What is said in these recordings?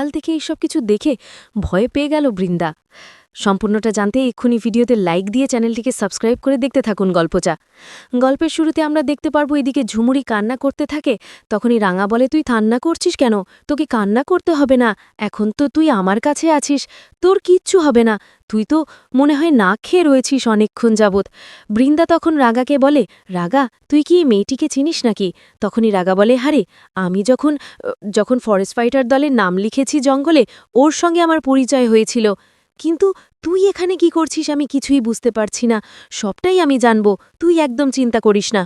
আড়াল থেকে এইসব কিছু দেখে ভয় পেয়ে গেল বৃন্দা। সম্পূর্ণটা জানতে এক্ষুনি ভিডিওতে লাইক দিয়ে চ্যানেলটিকে সাবস্ক্রাইব করে দেখতে থাকুন গল্পচা গল্পের শুরুতে আমরা দেখতে পারব এদিকে ঝুমুরি কান্না করতে থাকে, তখনই রাঙা বলে, তুই কান্না করছিস কেন? তোকে কান্না করতে হবে না। এখন তো তুই আমার কাছে আছিস। তোর কিচ্ছু হবে না। তুই তো মনে হয় না খেয়ে রয়েছিস অনেকক্ষণ যাবৎ। বৃন্দা তখন রাগাকে বলে, রাগা, তুই কি এই মেয়েটিকে চিনিস নাকি? তখনই রাগা বলে, হারে, আমি যখন যখন ফরেস্ট ফাইটার দলের নাম লিখেছি জঙ্গলে, ওর সঙ্গে আমার পরিচয় হয়েছিল। কিন্তু তুই এখানে কি করছিস আমি কিছুই বুঝতে পারছি না। সবটাই আমি জানব। তুই একদম চিন্তা করিস না।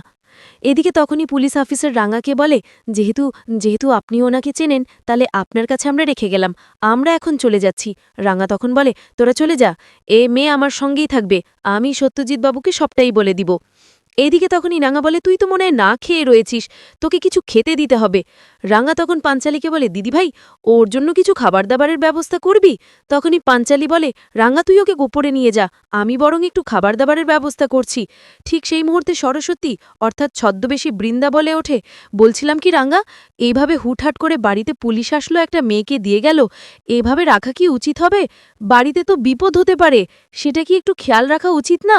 এদিকে তখনই পুলিশ অফিসার রাঙাকে বলে, যেহেতু যেহেতু আপনি ওনাকে চেনেন, তাহলে আপনার কাছে আমরা রেখে গেলাম। আমরা এখন চলে যাচ্ছি। রাঙা তখন বলে, তোরা চলে যা। এ মেয়ে আমার সঙ্গেই থাকবে। আমি সত্যজিৎবাবুকে সবটাই বলে দিব। এদিকে তখনই রাঙা বলে, তুই তো মনে হয় না খেয়ে রয়েছিস, তোকে কিছু খেতে দিতে হবে। রাঙা তখন পাঞ্চালিকে বলে দিদিভাই ওর জন্য কিছু খাবার দাবারের ব্যবস্থা করবি? তখনই পাঞ্চালি বলে, রাঙা, তুই ওকে গোপরে নিয়ে যা, আমি বরং একটু খাবার দাবারের ব্যবস্থা করছি। ঠিক সেই মুহূর্তে সরস্বতী, অর্থাৎ ছদ্মবেশী বৃন্দা বলে ওঠে, বলছিলাম কি রাঙা এইভাবে হুটহাট করে বাড়িতে পুলিশ আসলো, একটা মেয়েকে দিয়ে গেল, এভাবে রাখা কি উচিত হবে? বাড়িতে তো বিপদ হতে পারে, সেটা কি একটু খেয়াল রাখা উচিত না?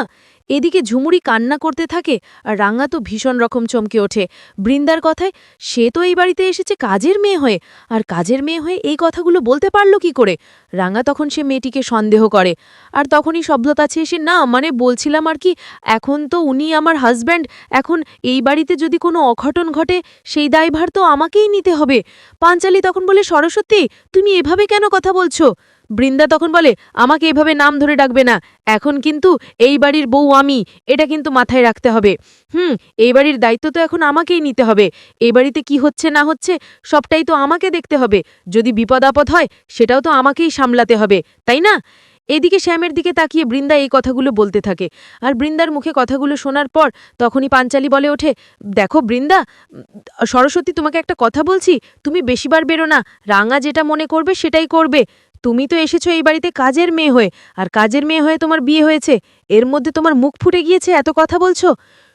এদিকে ঝুমুরি কান্না করতে থাকে আর রাঙা তো ভীষণ রকম চমকে ওঠে। বৃন্দার কথায়, সে তো এই বাড়িতে এসেছে কাজের মেয়ে হয়ে। আর কাজের মেয়ে হয়ে এই কথাগুলো বলতে পারল কি করে? রাঙা তখন সে মেয়েটিকে সন্দেহ করে। আর তখনই শব্দতা এসে, না মানে বলছিলাম আর কি, এখন তো উনি আমার হাজব্যান্ড এখন এই বাড়িতে যদি কোনো অঘটন ঘটে, সেই দায়ভার তো আমাকেই নিতে হবে। পাঞ্চালি তখন বলে, সরস্বতী, তুমি এভাবে কেন কথা বলছো? বৃন্দা তখন বলে, আমাকে এভাবে নাম ধরে ডাকবে না। এখন কিন্তু এই বাড়ির বউ আমি, এটা কিন্তু মাথায় রাখতে হবে। হুম, এই বাড়ির দায়িত্ব তো এখন আমাকেই নিতে হবে। এই বাড়িতে কি হচ্ছে না হচ্ছে, সবটাই তো আমাকে দেখতে হবে। যদি বিপদ আপদ হয়, সেটাও তো আমাকেই সামলাতে হবে, তাই না? এদিকে শ্যামের দিকে তাকিয়ে বৃন্দা এই কথাগুলো বলতে থাকে। আর বৃন্দার মুখে কথাগুলো শোনার পর তখনই পাঞ্চালি বলে ওঠে, দেখো বৃন্দা, সরস্বতী তোমাকে একটা কথা বলছি, তুমি বেশিবার বেরো না। রাঙা যেটা মনে করবে সেটাই করবে। তুমি তো এসেছ এই বাড়িতে কাজের মেয়ে হয়ে, আর কাজের মেয়ে হয়ে তোমার বিয়ে হয়েছে। এর মধ্যে তোমার মুখ ফুটে গিয়েছে এত কথা বলছো।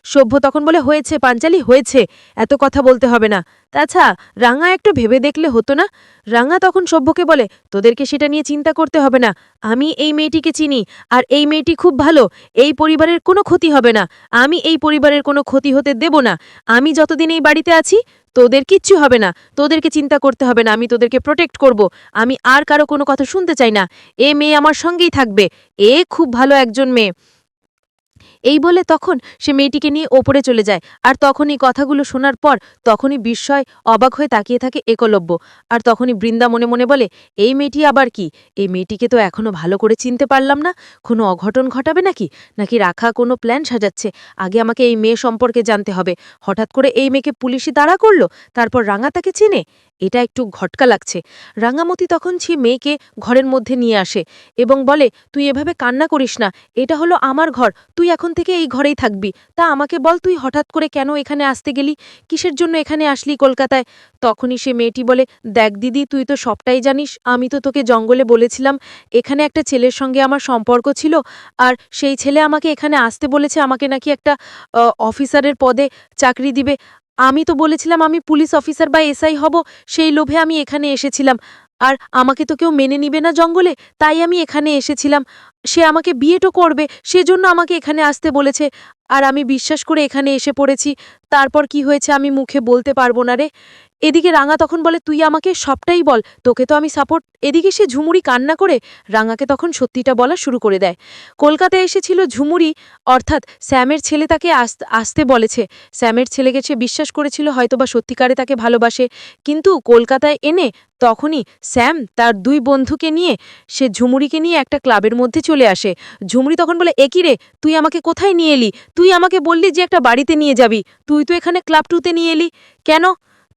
সভ্য তখন বলে হয়েছে, পাঞ্চালি হয়েছে, এত কথা বলতে হবে না। তাছা রাঙা একটু ভেবে দেখলে হতো না। রাঙা তখন সভ্যকে বলে, তোদেরকে সেটা নিয়ে চিন্তা করতে হবে না। আমি এই মেয়েটিকে চিনি, আর এই মেয়েটি খুব ভালো। এই পরিবারের কোনো ক্ষতি হবে না। আমি এই পরিবারের কোনো ক্ষতি হতে দেব না। আমি যতদিন এই বাড়িতে আছি, তোদের কিচ্ছু হবে না। তোদেরকে চিন্তা করতে হবে না। আমি তোদেরকে প্রোটেক্ট করব। আমি আর কারও কোনো কথা শুনতে চাই না। এ মেয়ে আমার সঙ্গেই থাকবে। এ খুব ভালো একজন মেয়ে। এই বলে তখন সে মেয়েটিকে নিয়ে ওপরে চলে যায়। আর তখন এই কথাগুলো শোনার পর তখনই বিস্ময় অবাক হয়ে তাকিয়ে থাকে একলব্য। আর তখনই বৃন্দা মনে মনে বলে, এই মেয়েটি আবার কি? এই মেয়েটিকে তো এখনও ভালো করে চিনতে পারলাম না। কোনো অঘটন ঘটাবে নাকি? নাকি রাখা কোনো প্ল্যান সাজাচ্ছে? আগে আমাকে এই মেয়ে সম্পর্কে জানতে হবে। হঠাৎ করে এই মেয়েকে পুলিশই তাড়া করল, তারপর রাঙা তাকে চিনে? এটা একটু ঘটকা লাগছে। রাঙামতি তখন সে মেয়েকে ঘরের মধ্যে নিয়ে আসে এবং বলে, তুই এভাবে কান্না করিস না। এটা হলো আমার ঘর। তুই এখন থেকে এই ঘরেই থাকবি? তা আমাকে বল তুই হঠাৎ করে কেন এখানে আসতে গেলি? কিসের জন্য এখানে আসলি কলকাতায়? তখনই সে মেয়েটি বলে, দেখ দিদি, তুই তো সবটাই জানিস। আমি তো তোকে জঙ্গলে বলেছিলাম, এখানে একটা ছেলের সঙ্গে আমার সম্পর্ক ছিল, আর সেই ছেলে আমাকে এখানে আসতে বলেছে, আমাকে নাকি একটা অফিসারের পদে চাকরি দিবে। আমি তো বলেছিলাম আমি পুলিশ অফিসার বা এসআই হব, সেই লোভে আমি এখানে এসেছিলাম। আর আমাকে তো কেউ মেনে নিবে না জঙ্গলে, তাই আমি এখানে এসেছিলাম। সে আমাকে বিয়েটো করবে, সেজন্য আমাকে এখানে আসতে বলেছে। আর আমি বিশ্বাস করে এখানে এসে পড়েছি। তারপর কি হয়েছে আমি মুখে বলতে পারব না রে। এদিকে রাঙা তখন বলে, তুই আমাকে সবটাই বল। তোকে তো আমি সাপোর্ট এদিকে সে ঝুমুরি কান্না করে রাঙাকে তখন সত্যিটা বলা শুরু করে দেয়। কলকাতায় এসেছিল ঝুমুরি, অর্থাৎ স্যামের ছেলে তাকে আস- আসতে বলেছে। স্যামের ছেলেকে সে বিশ্বাস করেছিল, হয়তোবা সত্যিকারে তাকে ভালোবাসে। কিন্তু কলকাতায় এনে তখনই স্যাম তার দুই বন্ধুকে নিয়ে, সে ঝুমুরিকে নিয়ে একটা ক্লাবের মধ্যে চলে আসে। ঝুমরি তখন বলে একই রে, তুই আমাকে কোথায় নিয়ে এলি? তুই আমাকে বললি যে একটা বাড়িতে নিয়ে যাবি। তুই তো এখানে ক্লাব টুতে নিয়ে এলি। কেন?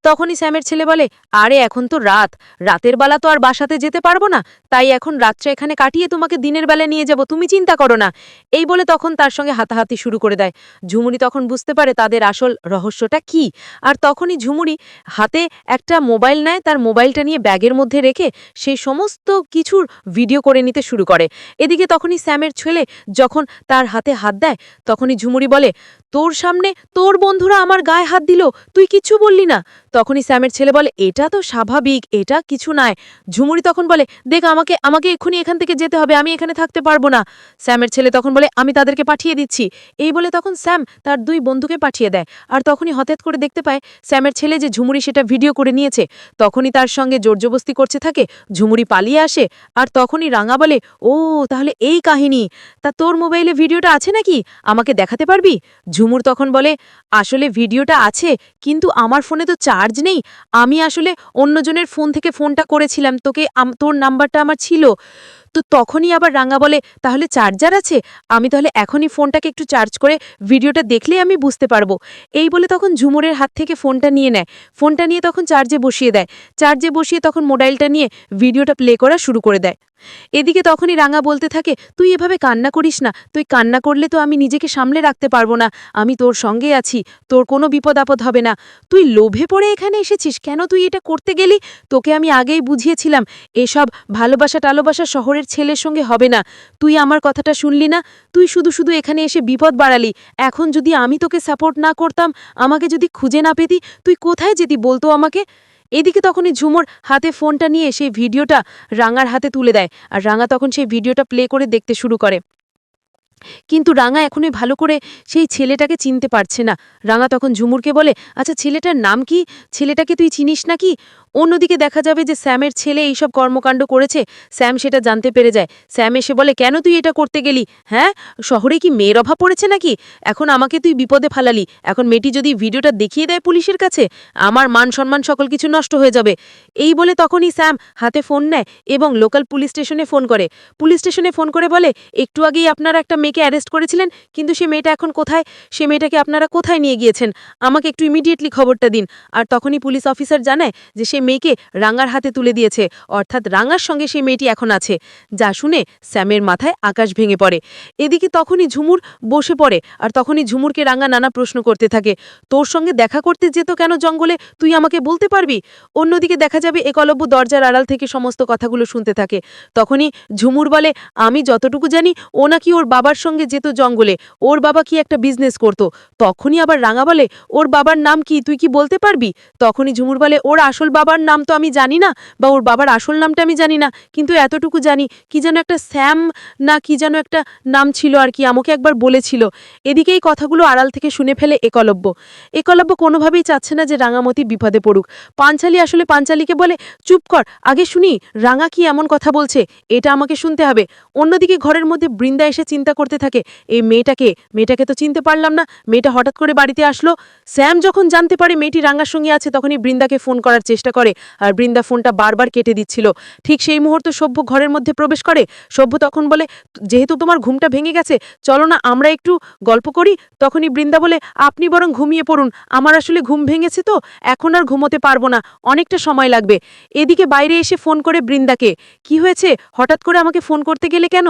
তখনই স্যামের ছেলে বলে, আরে, এখন তো রাত। রাতের বেলা তো আর বাসাতে যেতে পারব না। তাই এখন রাতটা এখানে কাটিয়ে তোমাকে দিনের বেলা নিয়ে যাব। তুমি চিন্তা করো না। এই বলে তখন তার সঙ্গে হাতাহাতি শুরু করে দেয়। ঝুমুরি তখন বুঝতে পারে তাদের আসল রহস্যটা কি। আর তখনই ঝুমুরি হাতে একটা মোবাইল নেয়, তার মোবাইলটা নিয়ে ব্যাগের মধ্যে রেখে সেই সমস্ত কিছুর ভিডিও করে নিতে শুরু করে। এদিকে তখনই স্যামের ছেলে যখন তার হাতে হাত দেয়, তখনই ঝুমুরি বলে, তোর সামনে তোর বন্ধুরা আমার গায়ে হাত দিল। তুই কিচ্ছু বললি না। তখনই স্যামের ছেলে বলে, এটা তো স্বাভাবিক, এটা কিছু নয় ঝুমুরি তখন বলে, দেখ, আমাকে আমাকে এক্ষুনি এখান থেকে যেতে হবে, আমি এখানে থাকতে পারব না। স্যামের ছেলে তখন বলে, আমি তাদেরকে পাঠিয়ে দিচ্ছি। এই বলে তখন স্যাম তার দুই বন্ধুকে পাঠিয়ে দেয়। আর তখনই হঠাৎ করে দেখতে পায়, স্যামের ছেলে যে ঝুমুরি সেটা ভিডিও করে নিয়েছে, তখনই তার সঙ্গে জোরজবস্তি করছে থাকে, ঝুমুরি পালিয়ে আসে, আর তখনই রাঙা বলে, ও, তাহলে এই কাহিনী, তা তোর মোবাইলে ভিডিওটা আছে নাকি? আমাকে দেখাতে পারবি? ঝুমুর তখন বলে, আসলে ভিডিওটা আছে, কিন্তু আমার ফোনে তো চার্জ নেই? আমি আসলে অন্যজনের ফোন থেকে ফোনটা করেছিলাম তোকে তোর নাম্বারটা আমার ছিল। তো তখনই আবার রাঙা বলে, তাহলে চার্জার আছে? আমি তাহলে এখনই ফোনটাকে একটু চার্জ করে ভিডিওটা দেখলেই আমি বুঝতে পারব। এই বলে তখন ঝুমুরের হাত থেকে ফোনটা নিয়ে নেয়। ফোনটা নিয়ে তখন চার্জে বসিয়ে দেয়। চার্জে বসিয়ে তখন মোবাইলটা নিয়ে ভিডিওটা প্লে করা শুরু করে দেয়। এদিকে তখনই রাঙা বলতে থাকে, তুই এভাবে কান্না করিস না। তুই কান্না করলে তো আমি নিজেকে সামলে রাখতে পারব না। আমি তোর সঙ্গে আছি। তোর কোনো বিপদ আপদ হবে না। তুই লোভে পড়ে এখানে এসেছিস। কেন তুই এটা করতে গেলি? তোকে আমি আগেই বুঝিয়েছিলাম। এসব ভালোবাসা টালোবাসা শহরের ছেলের সঙ্গে হবে না। তুই আমার কথাটা শুনলি না? তুই শুধু শুধু এখানে এসে বিপদ বাড়ালি। এখন যদি আমি তোকে সাপোর্ট না করতাম, আমাকে যদি খুঁজে না পেতি, তুই কোথায় যেতি বলতো আমাকে? এদিকে তখনই ঝুমুর হাতে ফোনটা নিয়ে সেই ভিডিওটা রাঙার হাতে তুলে দেয় আর রাঙা তখন সেই ভিডিওটা প্লে করে দেখতে শুরু করে। কিন্তু রাঙা এখনই ভালো করে সেই ছেলেটাকে চিনতে পারছে না। রাঙা তখন ঝুমুরকে বলে আচ্ছা ছেলেটার নাম কি? ছেলেটাকে তুই চিনিস নাকি? অন্যদিকে দেখা যাবে যে স্যামের ছেলে এইসব কর্মকাণ্ড করেছে। স্যাম সেটা জানতে পেরে যায়। স্যাম এসে বলে, কেন তুই এটা করতে গেলি? হ্যাঁ? শহরে কি মেয়ের অভাব পড়েছে নাকি? এখন আমাকে তুই বিপদে ফালালি। এখন মেয়েটি যদি ভিডিওটা দেখিয়ে দেয় পুলিশের কাছে, আমার মান সম্মান সকল কিছু নষ্ট হয়ে যাবে। এই বলে তখনই স্যাম হাতে ফোন নেয় এবং লোকাল পুলিশ স্টেশনে ফোন করে। পুলিশ স্টেশনে ফোন করে বলে, একটু আগেই আপনারা একটা মেয়েকে অ্যারেস্ট করেছিলেন, কিন্তু সে মেয়েটা এখন কোথায়? সে মেয়েটাকে আপনারা কোথায় নিয়ে গিয়েছেন? আমাকে একটু ইমিডিয়েটলি খবরটা দিন। আর তখনই পুলিশ অফিসার জানায় যে সে মেয়েকে রাঙার হাতে তুলে দিয়েছে। অর্থাৎ রাঙার সঙ্গে সেই মেয়েটি এখন আছে। যা শুনে স্যামের মাথায় আকাশ ভেঙে পড়ে। এদিকে তখনই ঝুমুর বসে পড়ে আর তখনই ঝুমুরকে রাঙা নানা প্রশ্ন করতে থাকে। তোর সঙ্গে দেখা করতে যেত কেন জঙ্গলে? তুই আমাকে বলতে পারবি? অন্যদিকে দেখা যাবে একলব্য দরজার আড়াল থেকে সমস্ত কথাগুলো শুনতে থাকে। তখনই ঝুমুর বলে, আমি যতটুকু জানি, ও নাকি ওর বাবার সঙ্গে যেত জঙ্গলে। ওর বাবা কি একটা বিজনেস করত। তখনই আবার রাঙা বলে, ওর বাবার নাম কি? তুই কি বলতে পারবি? তখনই ঝুমুর বলে, ওর আসল বাবার নাম তো আমি জানি না বা ওর বাবার আসল নামটা আমি জানি না, কিন্তু এতটুকু জানি কি যেন একটা স্যাম না কি যেন একটা নাম ছিল আর কি, আমাকে একবার বলেছিল। এদিকে এই কথাগুলো আড়াল থেকে শুনে ফেলে একলব্য। একলব্য কোনোভাবেই চাচ্ছে না যে রাঙামতি বিপদে পড়ুক। পাঞ্চালি আসলে পাঞ্চালিকে বলে, চুপ কর, আগে শুনি, রাঙা কি এমন কথা বলছে? এটা আমাকে শুনতে হবে। অন্যদিকে ঘরের মধ্যে বৃন্দা এসে চিন্তা করতে থাকে, এই মেয়েটাকে মেয়েটাকে তো চিনতে পারলাম না, মেয়েটা হঠাৎ করে বাড়িতে আসলো। স্যাম যখন জানতে পারে মেয়েটি রাঙার সঙ্গে আছে, তখনই বৃন্দাকে ফোন করার চেষ্টা করে। আর বৃন্দা ফোনটা বারবার কেটে দিচ্ছিল। ঠিক সেই মুহূর্তে সভ্য ঘরের মধ্যে প্রবেশ করে। সভ্য তখন বলে, যেহেতু তোমার ঘুমটা ভেঙে গেছে, চলো না, আমরা একটু গল্প করি। তখনই বৃন্দা বলে, আপনি বরং ঘুমিয়ে পড়ুন। আমার আসলে ঘুম ভেঙেছে তো, এখন আর ঘুমোতে পারব না। অনেকটা সময় লাগবে। এদিকে বাইরে এসে ফোন করে বৃন্দাকে, কি হয়েছে? হঠাৎ করে আমাকে ফোন করতে গেলে কেন?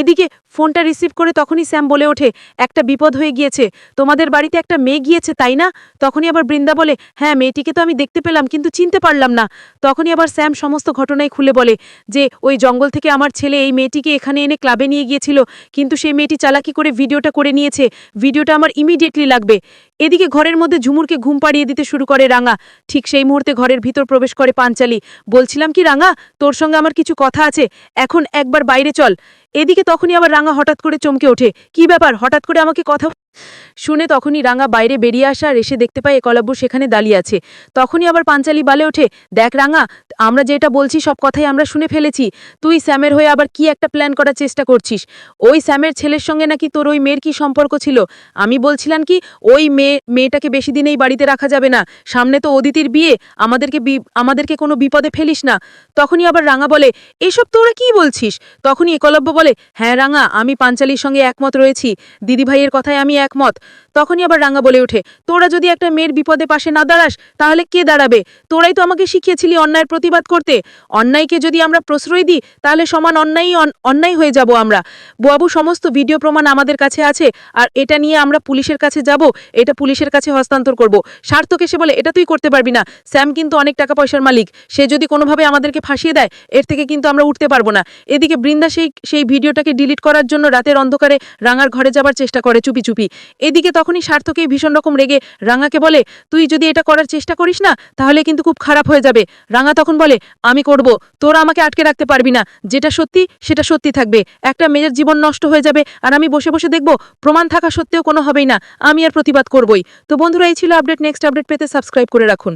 এদিকে ফোনটা রিসিভ করে তখনই স্যাম বলে ওঠে, একটা বিপদ হয়ে গিয়েছে। তোমাদের বাড়িতে একটা মেয়ে গিয়েছে, তাই না? তখনই আবার বৃন্দা বলে হ্যাঁ মেয়েটিকে তো আমি দেখতে পেলাম, কিন্তু চিনতে পারলাম না। তখনই আবার স্যাম সমস্ত ঘটনাই খুলে বলে যে, ওই জঙ্গল থেকে আমার ছেলে এই মেয়েটিকে এখানে এনে ক্লাবে নিয়ে গিয়েছিল, কিন্তু সেই মেয়েটি চালাকি করে ভিডিওটা করে নিয়েছে। ভিডিওটা আমার ইমিডিয়েটলি লাগবে। এদিকে ঘরের মধ্যে ঝুমুরকে ঘুম পাড়িয়ে দিতে শুরু করে রাঙা। ঠিক সেই মুহূর্তে ঘরের ভিতর প্রবেশ করে পাঞ্চালি। বলছিলাম কি, রাঙা, তোর সঙ্গে আমার কিছু কথা আছে। এখন একবার বাইরে চল। এদিকে তখনই আবার রাঙা হঠাৎ করে চমকে ওঠে। কি ব্যাপার? হঠাৎ করে আমাকে কথা শুনে তখনই রাঙা বাইরে বেরিয়ে আসা আর এসে দেখতে পায় একলব্য সেখানে দাঁড়িয়ে আছে। তখনই আবার পাঞ্চালি বালে ওঠে, দেখ রাঙা, আমরা যেটা বলছি সব কথাই আমরা শুনে ফেলেছি। তুই স্যামের হয়ে আবার কি একটা প্ল্যান করার চেষ্টা করছিস? ওই স্যামের ছেলের সঙ্গে নাকি তোর ওই মেয়ের কি সম্পর্ক ছিল? আমি বলছিলাম কি, ওই মেয়ে, মেয়েটাকে বেশি দিনেই বাড়িতে রাখা যাবে না। সামনে তো অদিতির বিয়ে, আমাদেরকে আমাদেরকে কোনো বিপদে ফেলিস না। তখনই আবার রাঙা বলে, এসব তোরা কি বলছিস? তখনই একলব্য বলে হ্যাঁ রাঙা, আমি পাঞ্চালির সঙ্গে একমত রয়েছি। দিদিভাইয়ের কথায় আমি একমত তখনই আবার রাঙা বলে ওঠে, তোরা যদি একটা মেয়ের বিপদে পাশে না দাঁড়াস, তাহলে কে দাঁড়াবে? তোরাই তো আমাকে শিখিয়েছিলি অন্যায়ের প্রতিবাদ করতে। অন্যায়কে যদি আমরা প্রশ্রয় দিই, তাহলে সমান অন্যায় অন্যায় হয়ে যাব আমরা। বাবু সমস্ত ভিডিও প্রমাণ আমাদের কাছে আছে, আর এটা নিয়ে আমরা পুলিশের কাছে যাব, এটা পুলিশের কাছে হস্তান্তর করব। সার্থক এসে বলে, এটা তুই করতে পারবি না। স্যাম কিন্তু অনেক টাকা পয়সার মালিক। সে যদি কোনোভাবে আমাদেরকে ফাঁসিয়ে দেয়, এর থেকে কিন্তু আমরা উঠতে পারব না। এদিকে বৃন্দা সেই সেই ভিডিওটাকে ডিলিট করার জন্য রাতের অন্ধকারে রাঙার ঘরে যাবার চেষ্টা করে চুপি চুপি। এদিকে তখনই সার্থকে ভীষণ রকম রেগে রাঙাকে বলে, তুই যদি এটা করার চেষ্টা করিস না, তাহলে কিন্তু খুব খারাপ হয়ে যাবে। রাঙা তখন বলে, আমি করব, তোরা আমাকে আটকে রাখতে পারবি না। যেটা সত্যি, সেটা সত্যি থাকবে। একটা মেয়ের জীবন নষ্ট হয়ে যাবে আর আমি বসে বসে দেখব প্রমাণ থাকা সত্ত্বেও কোনো হবেই না। আমি আর প্রতিবাদ করবই। তো বন্ধুরা, এই ছিল আপডেট, নেক্সট আপডেট পেতে সাবস্ক্রাইব করে রাখুন।